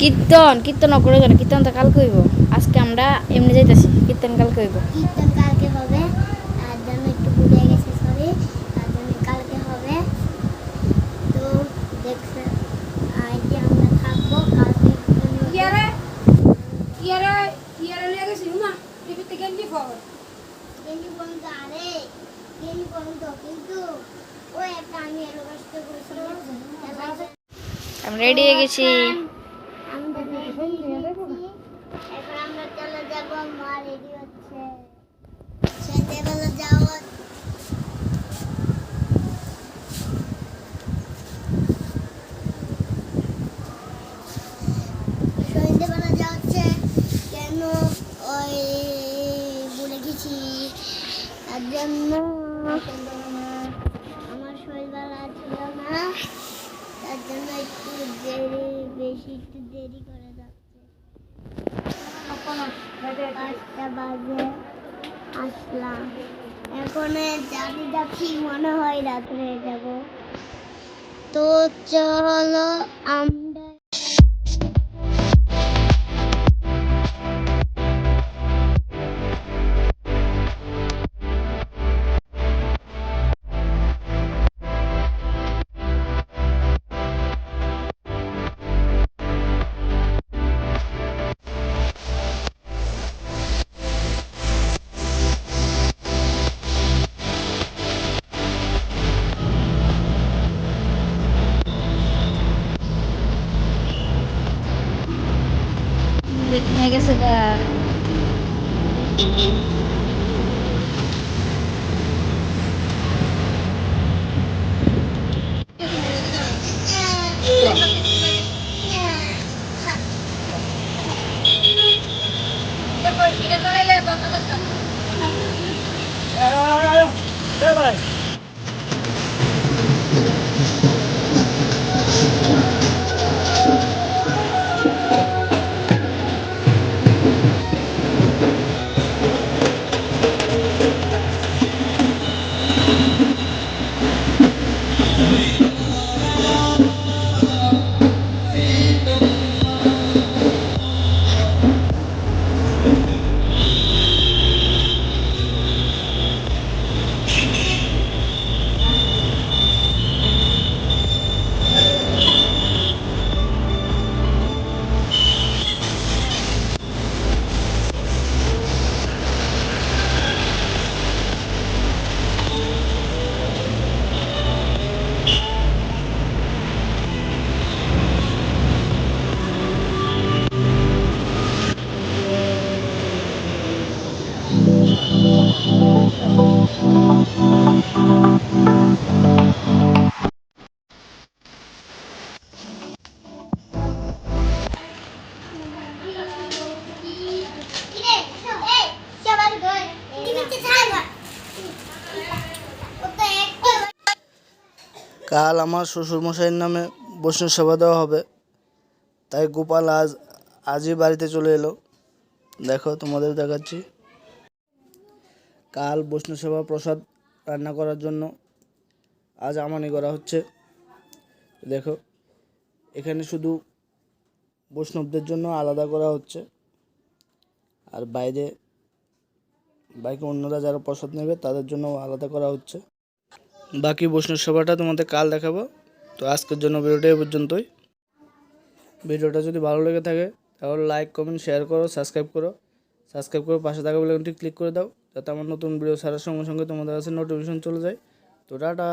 কীর্তন কীর্তন করে কেন কীর্তন তো কালকে হইব। আজকে আমরা এমনি যাইতেছি কীর্তন কালকে হইব। কীর্তন কালকে হবে জন্য একটু ভুলে গেছে সরি তার জন্য কালকে হবে। তো দেখছে আজ আমরা থাকব কালকে কীর্তন হবে। ইয়ারে ইয়ারে ইয়ারে লিয়ে গেছি না টিভিতে গেঞ্জি ফর গেঞ্জি পর্যন্ত আরে গেঞ্জি পর্যন্ত কিন্তু ওই একটা আমি এলো কষ্ট করেছিলাম আমি রেডি হয়ে গেছি আমরা ready এখন আমরা চলে যাব মা রেডি হচ্ছে সন্ধ্যেবেলা যাওয়া সন্ধ্যেবেলা যাচ্ছে। কেন? ওই বলে গেছি। তার জন্য আমার শরীরবেলা ছিল না তার জন্য একটু দেরি বেশি একটু দেরি করে পাঁচটা বাজে আসলাম। এখন জানি যাচ্ছি মনে হয় রাত্রে যাব। তো চলো আমরা হয়ে গেছে গা Yeah. কাল আমার শ্বশুরমশাইয়ের নামে বৈষ্ণব সেবা দেওয়া হবে। তাই গোপাল আজ, আজই বাড়িতে চলে এলো। দেখো, তোমাদের দেখাচ্ছি। কাল বৈষ্ণব সেবা প্রসাদ রান্না করার জন্য আজ আমানি করা হচ্ছে। দেখো, এখানে শুধু বৈষ্ণবদের জন্য আলাদা করা হচ্ছে। আর বাইরে, বাইকে অন্যরা যারা প্রসাদ নেবে তাদের জন্য আলাদা করা হচ্ছে। বাকি বৈষ্ণব সভাটা তোমাদের কাল দেখাবো। তো আজকের জন্য ভিডিওটা এই পর্যন্তই। ভিডিওটা যদি ভালো লেগে থাকে, তাহলে লাইক কমেন্ট শেয়ার করো সাবস্ক্রাইব করো। সাবস্ক্রাইব করে পাশে থাকা বেলাইকনটি ক্লিক করে দাও, যাতে আমার নতুন ভিডিও ছাড়ার সঙ্গে সঙ্গে তোমাদের কাছে নোটিফিকেশন চলে যায়। তো টাটা!